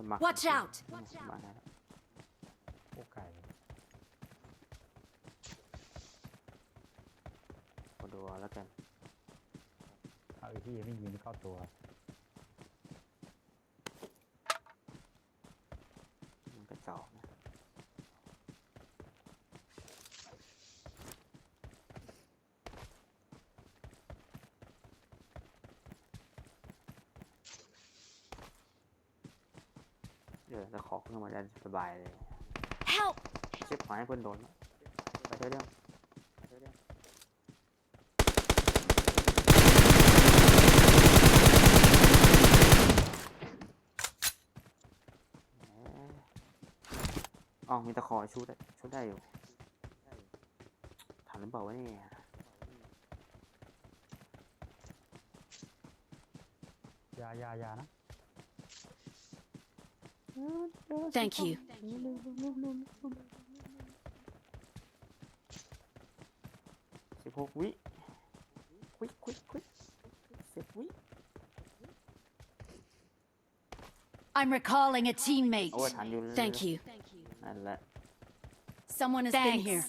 พื่อนมา Watch out มาแล้วพวกไก่มาดูเอาแล้วกัน เอาไอ้ที่ไม่ยิงเข้าตัว มันกระจอกนะ เออแล้วขอขึ้นมาได้สบายเลย Help! เช็คขวาให้เพื่อนโดนแล้วไปเถอะเรื่องไปเถอะเรื่องแหมอ๋อมีตะขอชุดได้ชุดได้อยู่ทันหรือเปล่าวะเนี่ยยายายานะ Thank you. สิบหกวิควิกควิกควิกสิบวิ I'm recalling a teammate. โอ้ยทันอยู่เลย Thank you. นั่นแหละ Someone has been here.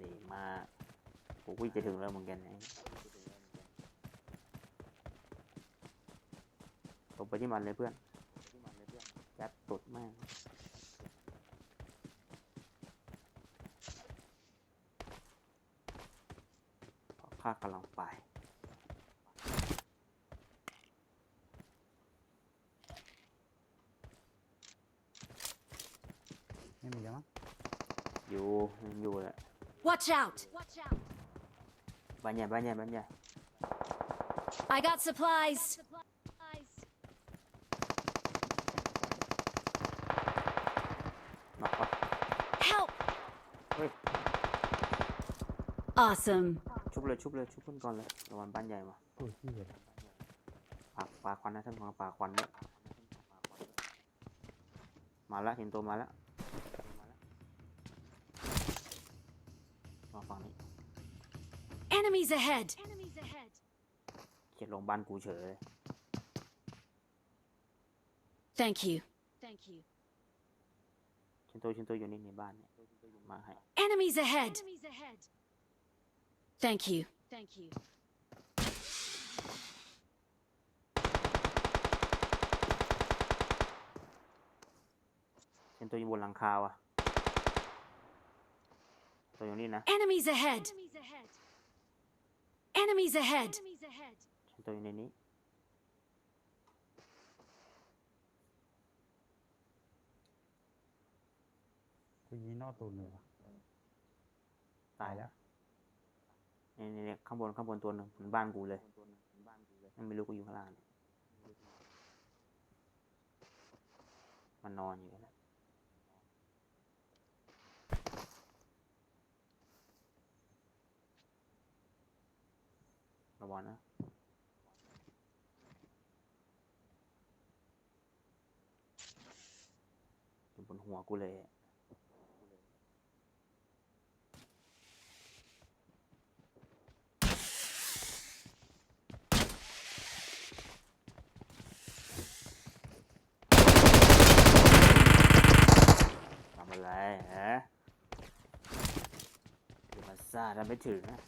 ดีมากกูวิจะถึงแล้วเหมือนกันนะตบไปที่มันเลยเพื่อน ยัดตุดแม่งเพราะข้ากำลังไป ไม่มีแล้วมั้งอยู่ยังอยู่แหละ Watch out! บ้านใหญ่บ้านใหญ่บ้านใหญ่ I got supplies. น็อกปะ Help! เฮ้ย Awesome. ชุบเลยชุบเลยชุบเพื่อนก่อนเลยระวังบ้านใหญ่มาตู้ที่เลยปากปากควันนะท่านของปากควันด้วยมาแล้วเห็นตัวมาแล้วมาฝั่งนี้ Enemies ahead. เขียนลงบ้านกูเฉยเลย Thank you. ชินตัวชินตัวอยู่นี่ในบ้านเนี่ยมาให้ Enemies ahead. Thank you. ชินตัวอยู่บนหลังคาว่ะ ตัวอยู่นี่นะ Enemies ahead. Enemies ahead. ชินตัวอยู่ในนี้กูยิงนอกตัวหนึ่งว่ะตายแล้ว นี่นี่นี่ข้างบนข้างบนตัวหนึ่งเหมือนบ้านกูเลยยังไม่รู้กูอยู่ข้างล่างมันนอนอยู่นะระวังนะอยู่บนหัวกูเลยอะทำอะไรฮะอย่ามา ซ่าทำไม่ถึงนะ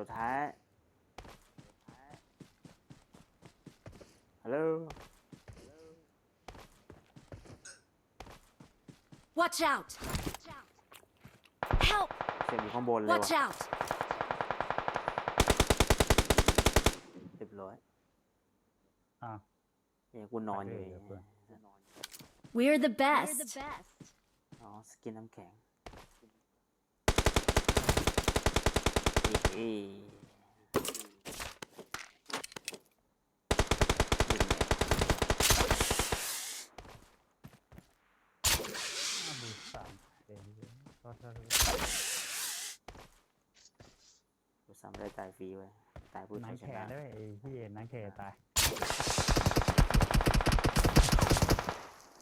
สุดท้าย ฮัลโหล Watch out. Help! เสียงอยู่ข้างบนเลย Watch ว่ะ out. เรียบร้อยอะ เนี่ยกูนอนอยู่เอออย่างเพื่เงี้อยน We're the best. อ๋อสกินน้ำแข็งเอ้ยห้าหมื่นสามเองก็ถ้ากูซ้ำได้ตายฟรีไว้ยตายผู้หนัชายงชแขนะด้วยไอ้ที่หนังแขตาย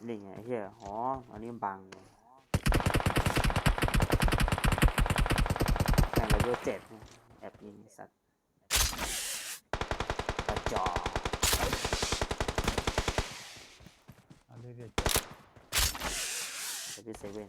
นี่ไงเฮียอ๋อ อันนี้บังแข่งเลเวลเจ็ดแอบยิงสัตว์กระจอกอันนี้เด็ดจัดพี่เซเว่น